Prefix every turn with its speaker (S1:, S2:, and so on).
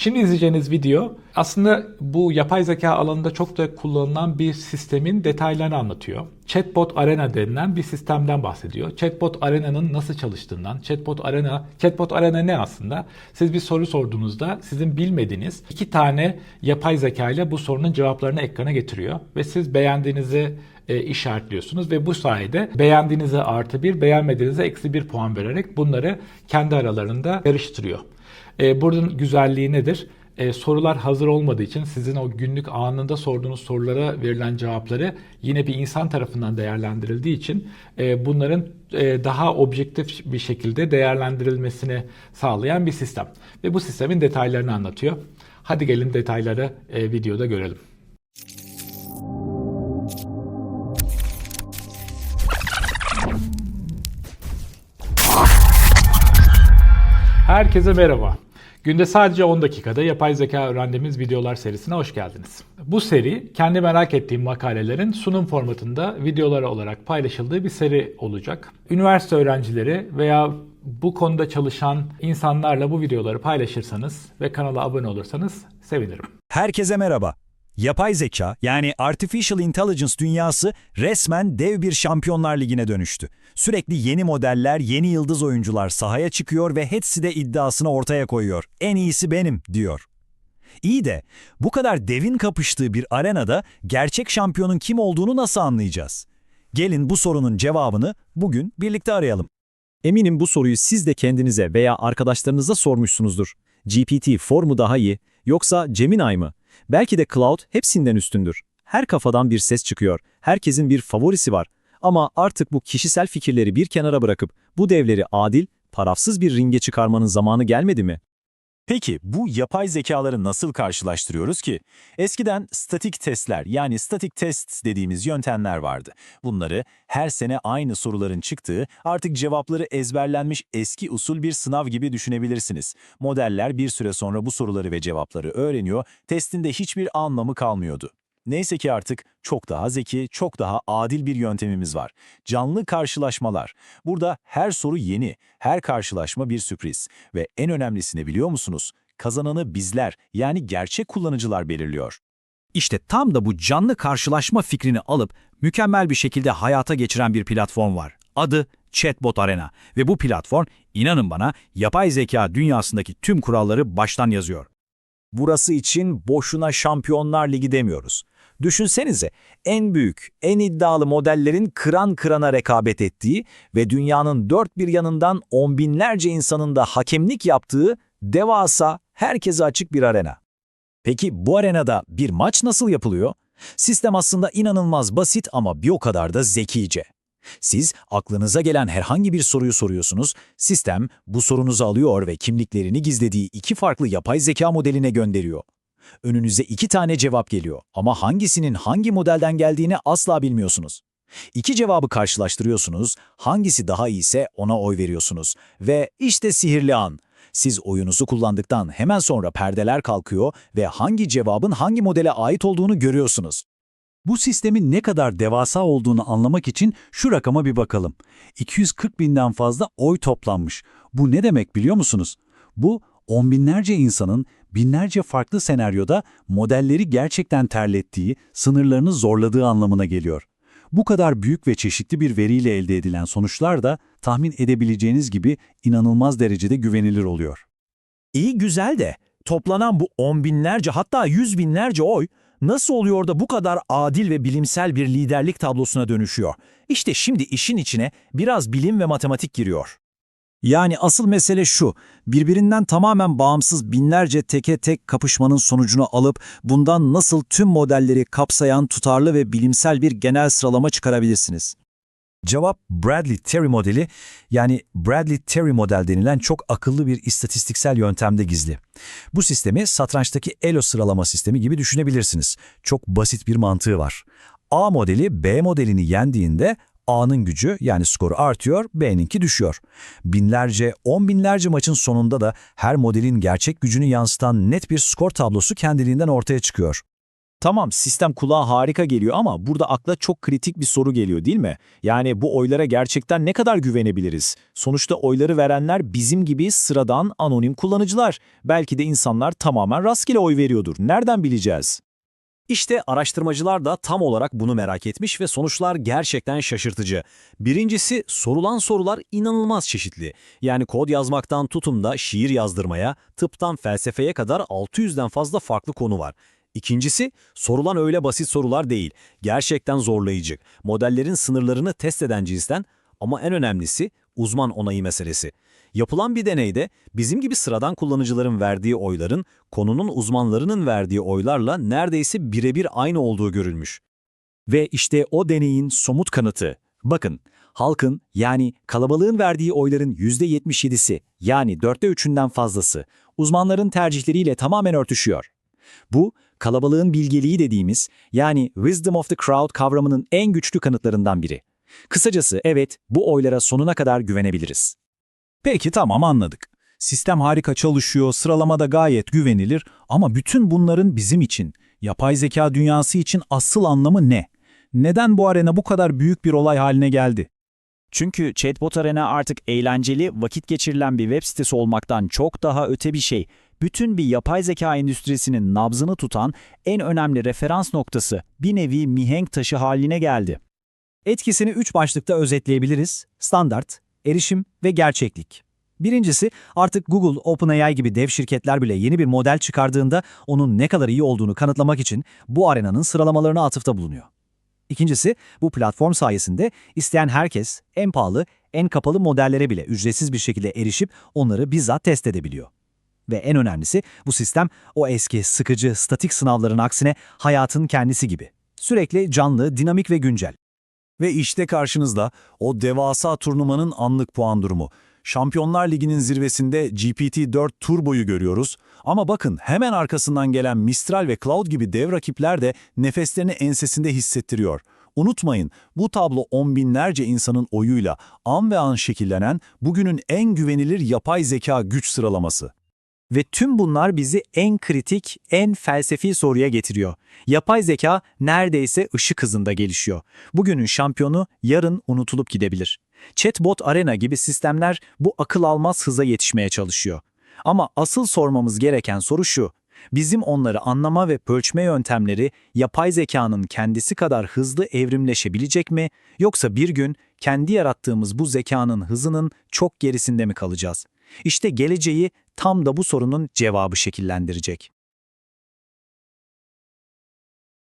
S1: Şimdi izleyeceğiniz video aslında bu yapay zeka alanında çok da kullanılan bir sistemin detaylarını anlatıyor. Chatbot Arena denilen bir sistemden bahsediyor. Chatbot Arena'nın nasıl çalıştığından, Chatbot Arena, Chatbot Arena ne aslında? Siz bir soru sorduğunuzda sizin bilmediğiniz iki tane yapay zeka ile bu sorunun cevaplarını ekrana getiriyor ve siz beğendiğinizi e, işaretliyorsunuz ve bu sayede beğendiğinize artı bir, beğenmediğinize eksi bir puan vererek bunları kendi aralarında yarıştırıyor. E, buranın güzelliği nedir? E, sorular hazır olmadığı için sizin o günlük anında sorduğunuz sorulara verilen cevapları yine bir insan tarafından değerlendirildiği için e, bunların e, daha objektif bir şekilde değerlendirilmesini sağlayan bir sistem. Ve bu sistemin detaylarını anlatıyor. Hadi gelin detayları e, videoda görelim. Herkese merhaba. Günde sadece 10 dakikada yapay zeka öğrendiğimiz videolar serisine hoş geldiniz. Bu seri kendi merak ettiğim makalelerin sunum formatında videolar olarak paylaşıldığı bir seri olacak. Üniversite öğrencileri veya bu konuda çalışan insanlarla bu videoları paylaşırsanız ve kanala abone olursanız sevinirim.
S2: Herkese merhaba. Yapay zeka yani Artificial Intelligence dünyası resmen dev bir Şampiyonlar Ligi'ne dönüştü. Sürekli yeni modeller, yeni yıldız oyuncular sahaya çıkıyor ve hepsi de iddiasını ortaya koyuyor. En iyisi benim diyor. İyi de bu kadar devin kapıştığı bir arenada gerçek şampiyonun kim olduğunu nasıl anlayacağız? Gelin bu sorunun cevabını bugün birlikte arayalım.
S3: Eminim bu soruyu siz de kendinize veya arkadaşlarınıza sormuşsunuzdur. GPT-4 mu daha iyi, yoksa Gemini mı? Belki de Cloud hepsinden üstündür. Her kafadan bir ses çıkıyor, herkesin bir favorisi var. Ama artık bu kişisel fikirleri bir kenara bırakıp bu devleri adil, tarafsız bir ringe çıkarmanın zamanı gelmedi mi?
S2: Peki bu yapay zekaları nasıl karşılaştırıyoruz ki? Eskiden statik testler yani static test dediğimiz yöntemler vardı. Bunları her sene aynı soruların çıktığı, artık cevapları ezberlenmiş eski usul bir sınav gibi düşünebilirsiniz. Modeller bir süre sonra bu soruları ve cevapları öğreniyor, testinde hiçbir anlamı kalmıyordu. Neyse ki artık çok daha zeki, çok daha adil bir yöntemimiz var. Canlı karşılaşmalar. Burada her soru yeni, her karşılaşma bir sürpriz. Ve en önemlisini biliyor musunuz? Kazananı bizler, yani gerçek kullanıcılar belirliyor.
S4: İşte tam da bu canlı karşılaşma fikrini alıp mükemmel bir şekilde hayata geçiren bir platform var. Adı Chatbot Arena ve bu platform inanın bana yapay zeka dünyasındaki tüm kuralları baştan yazıyor.
S2: Burası için boşuna Şampiyonlar Ligi demiyoruz. Düşünsenize en büyük, en iddialı modellerin kıran kırana rekabet ettiği ve dünyanın dört bir yanından on binlerce insanın da hakemlik yaptığı devasa, herkese açık bir arena. Peki bu arenada bir maç nasıl yapılıyor? Sistem aslında inanılmaz basit ama bir o kadar da zekice. Siz aklınıza gelen herhangi bir soruyu soruyorsunuz, sistem bu sorunuzu alıyor ve kimliklerini gizlediği iki farklı yapay zeka modeline gönderiyor. Önünüze iki tane cevap geliyor ama hangisinin hangi modelden geldiğini asla bilmiyorsunuz. İki cevabı karşılaştırıyorsunuz, hangisi daha iyiyse ona oy veriyorsunuz. Ve işte sihirli an. Siz oyunuzu kullandıktan hemen sonra perdeler kalkıyor ve hangi cevabın hangi modele ait olduğunu görüyorsunuz.
S5: Bu sistemin ne kadar devasa olduğunu anlamak için şu rakama bir bakalım. 240 binden fazla oy toplanmış. Bu ne demek biliyor musunuz? Bu on binlerce insanın binlerce farklı senaryoda modelleri gerçekten terlettiği, sınırlarını zorladığı anlamına geliyor. Bu kadar büyük ve çeşitli bir veriyle elde edilen sonuçlar da tahmin edebileceğiniz gibi inanılmaz derecede güvenilir oluyor.
S2: İyi güzel de toplanan bu on binlerce hatta yüz binlerce oy nasıl oluyor da bu kadar adil ve bilimsel bir liderlik tablosuna dönüşüyor? İşte şimdi işin içine biraz bilim ve matematik giriyor.
S4: Yani asıl mesele şu, birbirinden tamamen bağımsız binlerce teke tek kapışmanın sonucunu alıp bundan nasıl tüm modelleri kapsayan tutarlı ve bilimsel bir genel sıralama çıkarabilirsiniz.
S2: Cevap Bradley Terry modeli yani Bradley Terry model denilen çok akıllı bir istatistiksel yöntemde gizli. Bu sistemi satrançtaki elo sıralama sistemi gibi düşünebilirsiniz. Çok basit bir mantığı var. A modeli B modelini yendiğinde A'nın gücü yani skoru artıyor, B'ninki düşüyor. Binlerce, on binlerce maçın sonunda da her modelin gerçek gücünü yansıtan net bir skor tablosu kendiliğinden ortaya çıkıyor. Tamam sistem kulağa harika geliyor ama burada akla çok kritik bir soru geliyor değil mi? Yani bu oylara gerçekten ne kadar güvenebiliriz? Sonuçta oyları verenler bizim gibi sıradan anonim kullanıcılar. Belki de insanlar tamamen rastgele oy veriyordur. Nereden bileceğiz? İşte araştırmacılar da tam olarak bunu merak etmiş ve sonuçlar gerçekten şaşırtıcı. Birincisi sorulan sorular inanılmaz çeşitli. Yani kod yazmaktan tutum da şiir yazdırmaya, tıptan felsefeye kadar 600'den fazla farklı konu var. İkincisi, sorulan öyle basit sorular değil. Gerçekten zorlayıcı. Modellerin sınırlarını test eden cinsten ama en önemlisi uzman onayı meselesi. Yapılan bir deneyde bizim gibi sıradan kullanıcıların verdiği oyların konunun uzmanlarının verdiği oylarla neredeyse birebir aynı olduğu görülmüş. Ve işte o deneyin somut kanıtı. Bakın, halkın yani kalabalığın verdiği oyların %77'si yani dörtte üçünden fazlası uzmanların tercihleriyle tamamen örtüşüyor. Bu, kalabalığın bilgeliği dediğimiz yani wisdom of the crowd kavramının en güçlü kanıtlarından biri. Kısacası evet, bu oylara sonuna kadar güvenebiliriz.
S5: Peki tamam anladık. Sistem harika çalışıyor, sıralamada gayet güvenilir ama bütün bunların bizim için, yapay zeka dünyası için asıl anlamı ne? Neden bu arena bu kadar büyük bir olay haline geldi?
S2: Çünkü Chatbot Arena artık eğlenceli, vakit geçirilen bir web sitesi olmaktan çok daha öte bir şey. Bütün bir yapay zeka endüstrisinin nabzını tutan en önemli referans noktası, bir nevi mihenk taşı haline geldi. Etkisini üç başlıkta özetleyebiliriz. Standart, erişim ve gerçeklik. Birincisi, artık Google, OpenAI gibi dev şirketler bile yeni bir model çıkardığında onun ne kadar iyi olduğunu kanıtlamak için bu arenanın sıralamalarına atıfta bulunuyor. İkincisi, bu platform sayesinde isteyen herkes en pahalı, en kapalı modellere bile ücretsiz bir şekilde erişip onları bizzat test edebiliyor. Ve en önemlisi bu sistem o eski, sıkıcı, statik sınavların aksine hayatın kendisi gibi. Sürekli canlı, dinamik ve güncel.
S5: Ve işte karşınızda o devasa turnuvanın anlık puan durumu. Şampiyonlar Ligi'nin zirvesinde GPT-4 Turbo'yu görüyoruz. Ama bakın hemen arkasından gelen Mistral ve Cloud gibi dev rakipler de nefeslerini ensesinde hissettiriyor. Unutmayın bu tablo on binlerce insanın oyuyla an ve an şekillenen bugünün en güvenilir yapay zeka güç sıralaması.
S2: Ve tüm bunlar bizi en kritik, en felsefi soruya getiriyor. Yapay zeka neredeyse ışık hızında gelişiyor. Bugünün şampiyonu yarın unutulup gidebilir. Chatbot Arena gibi sistemler bu akıl almaz hıza yetişmeye çalışıyor. Ama asıl sormamız gereken soru şu. Bizim onları anlama ve ölçme yöntemleri yapay zekanın kendisi kadar hızlı evrimleşebilecek mi yoksa bir gün kendi yarattığımız bu zekanın hızının çok gerisinde mi kalacağız? İşte geleceği tam da bu sorunun cevabı şekillendirecek.